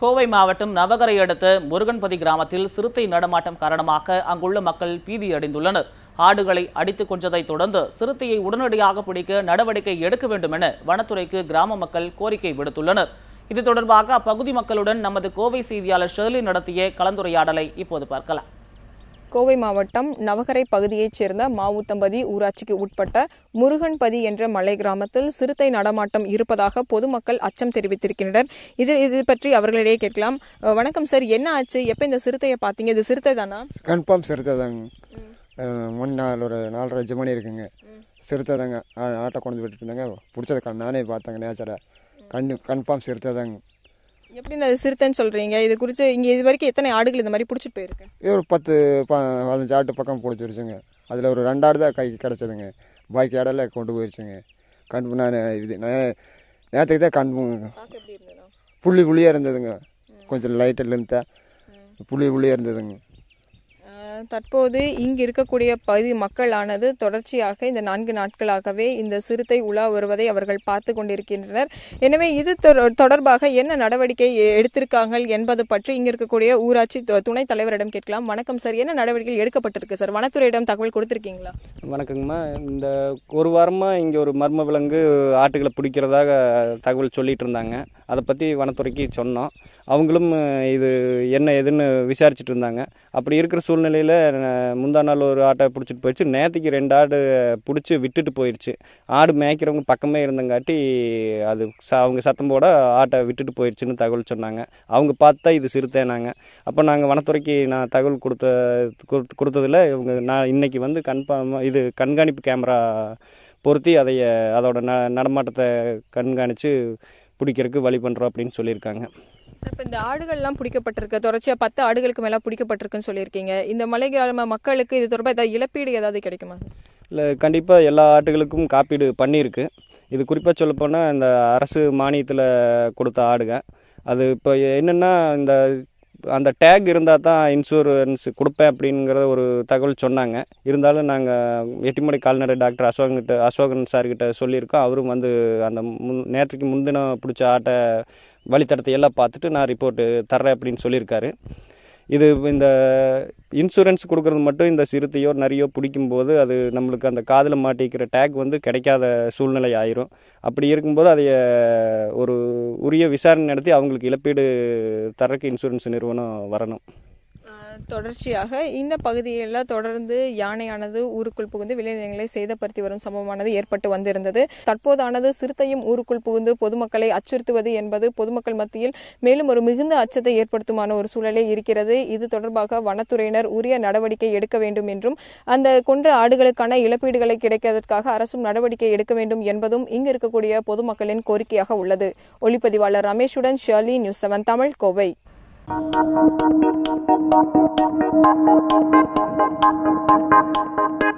கோவை மாவட்டம் நவகரை அடுத்த முருகன்பதி கிராமத்தில் சிறுத்தை நடமாட்டம் காரணமாக அங்குள்ள மக்கள் பீதியடைந்துள்ளனர் ஆடுகளை அடித்துக் கொன்றதைத் தொடர்ந்து சிறுத்தையை உடனடியாக பிடிக்க நடவடிக்கை எடுக்க வேண்டும் என வனத்துறைக்கு கிராம மக்கள் கோரிக்கை விடுத்துள்ளனர். இது தொடர்பாக அப்பகுதி மக்களுடன் நமது கோவை செய்தியாளர் ஷெர்லி நடத்திய கலந்துரையாடலை இப்போது பார்க்கலாம். கோவை மாவட்டம் நவகரை பகுதியைச் சேர்ந்த மாவுத்தம்பதி ஊராட்சிக்கு உட்பட்ட முருகன்பதி என்ற மலை கிராமத்தில் சிறுத்தை நடமாட்டம் இருப்பதாக பொதுமக்கள் அச்சம் தெரிவித்திருக்கின்றனர். இது இது பற்றி அவர்களிடையே கேட்கலாம். வணக்கம் சார். என்ன ஆச்சு? எப்போ இந்த சிறுத்தையை பார்த்தீங்க? இது சிறுத்தை தானா கன்ஃபார்ம் சிறுத்தை தாங்க முன்னாள் ஒரு நாலரை அஞ்சு மணி இருக்குங்க. சிறுத்தை தாங்க ஆட்டை கொண்டு விட்டுட்டு இருந்தாங்க. பிடிச்சத நானே பார்த்தேங்க நேச்சரை. கண் கன்ஃபார்ம் சிறுத்தை தாங்க எப்படி அது சிறுத்தைன்னு சொல்றீங்க? இது குறித்து இங்கே இது வரைக்கும் எத்தனை ஆடுகள் இந்த மாதிரி பிடிச்சிட்டு போயிருக்கு? ஒரு பத்து ப பதினஞ்சு ஆட்டு பக்கம் பிடிச்சிருச்சுங்க அதில் ஒரு ரெண்டு ஆடு தான் கைக்கு கிடச்சதுங்க. பாக்கி ஆடெல்லாம் கொண்டு போயிடுச்சுங்க கண் நான் இது நான் நேற்றுக்கு தான் கண் புள்ளி புள்ளியாக இருந்ததுங்க? கொஞ்சம் லைட்டில் இருந்தா புள்ளி புள்ளியாக இருந்ததுங்க. தற்போது இங்கு இருக்கக்கூடிய பகுதி மக்களானது தொடர்ச்சியாக இந்த நான்கு நாட்களாகவே இந்த சிறுத்தை உலா வருவதை அவர்கள் பார்த்து கொண்டிருக்கின்றனர். எனவே இது தொடர்பாக என்ன நடவடிக்கை எடுத்திருக்காங்க என்பது பற்றி இங்கு இருக்கக்கூடிய ஊராட்சி துணைத் தலைவரிடம் கேட்கலாம். வணக்கம் சார். என்ன நடவடிக்கைகள் எடுக்கப்பட்டிருக்கு சார்? வனத்துறையிடம் தகவல் கொடுத்திருக்கீங்களா? வணக்கங்கம்மா. இந்த ஒரு வாரமாக இங்கே ஒரு மர்ம விலங்கு ஆட்டுகளை பிடிக்கிறதாக தகவல் சொல்லிட்டு இருந்தாங்க. அதை பற்றி வனத்துறைக்கு சொன்னோம். அவங்களும் இது என்ன ஏதுன்னு விசாரிச்சுட்டு இருந்தாங்க. அப்படி இருக்கிற சூழ்நிலையில் முந்தா நாள் ஒரு ஆட்டை பிடிச்சிட்டு போயிடுச்சு. நேற்றுக்கு ரெண்டு ஆடு பிடிச்சி விட்டுட்டு போயிடுச்சு ஆடு மேய்க்கிறவங்க பக்கமே இருந்தங்காட்டி அது ச- அவங்க சத்தம் போட ஆட்டை விட்டுட்டு போயிடுச்சுன்னு தகவல் சொன்னாங்க. அவங்க பார்த்தா இது சிறுத்தைனாங்க. அப்போ நாங்கள் வனத்துறைக்கு நான் தகவல் கொடுத்த கொடுத்து- கொடுத்ததுல இவங்க நான் இன்னைக்கு வந்து கன்ஃபார்ம் இது கண்காணிப்பு கேமரா பொருத்தி அதைய அதோட ந நடமாட்டத்தை கண்காணித்து பிடிக்கிறதுக்கு வழி பண்ணுறோம் அப்படின்னு சொல்லியிருக்காங்க. இப்போ இந்த ஆடுகள்லாம் பிடிக்கப்பட்டிருக்கு. தொடர்ச்சியாக பத்து ஆடுகளுக்கு மேலே பிடிக்கப்பட்டிருக்குன்னு சொல்லியிருக்கீங்க. இந்த மலை கிராம மக்களுக்கு இது தொடர்பாக ஏதாவது இழப்பீடு ஏதாவது கிடைக்குமா இல்லை கண்டிப்பாக எல்லா ஆட்டுகளுக்கும் காப்பீடு பண்ணியிருக்கு. இது குறிப்பாக சொல்லப்போனால் இந்த அரசு மானியத்தில் கொடுத்த ஆடுங்க அது இப்போ என்னென்னா இந்த அந்த டேக் இருந்தால் தான் இன்சூரன்ஸ் கொடுப்பேன் அப்படிங்கிற ஒரு தகவல் சொன்னாங்க. இருந்தாலும் நாங்கள் எட்டிமடை கால்நடை டாக்டர் அசோகன்கிட்ட அசோகன் சார்கிட்ட சொல்லியிருக்கோம். அவரும் வந்து அந்த முன் நேற்றுக்கு முன்தினம் பிடிச்ச ஆட்டை வழித்தடத்தை எல்லாம் பார்த்துட்டு நான் ரிப்போர்ட்டு தர்றேன் அப்படின்னு சொல்லியிருக்காரு. இது இந்த இன்சூரன்ஸ் கொடுக்கறது மட்டும் இந்த சிறுத்தையோ நிறையோ பிடிக்கும்போது அது நம்மளுக்கு அந்த காதில் மாட்டிக்கிற டேக் வந்து கிடைக்காத சூழ்நிலை ஆயிரும். அப்படி இருக்கும்போது அதைய ஒரு உரிய விசாரணை நடத்தி அவங்களுக்கு இழப்பீடு தரக்கு இன்சூரன்ஸ் நிறுவனம் வரணும். தொடர்ச்சியாக இந்த பகுதியில் தொடர்ந்து யானையானது ஊருக்குள் புகுந்து விளைநிலங்களை சேதப்படுத்தி வரும் சம்பவமானது ஏற்பட்டு வந்திருந்தது. தற்போதானது சிறுத்தையும் ஊருக்குள் புகுந்து பொதுமக்களை அச்சுறுத்துவது என்பது பொதுமக்கள் மத்தியில் மேலும் ஒரு மிகுந்த அச்சத்தை ஏற்படுத்துமான ஒரு சூழலே இருக்கிறது. இது தொடர்பாக வனத்துறையினர் உரிய நடவடிக்கை எடுக்க வேண்டும் என்றும் அந்த கொன்ற ஆடுகளுக்கான இழப்பீடுகளை கிடைக்கிறதற்காக அரசும் நடவடிக்கை எடுக்க வேண்டும் என்பதும் இங்கு இருக்கக்கூடிய பொதுமக்களின் கோரிக்கையாக உள்ளது. ஒளிப்பதிவாளர் ரமேஷுடன் Shirley news seven Tamil Kovai. Thank you.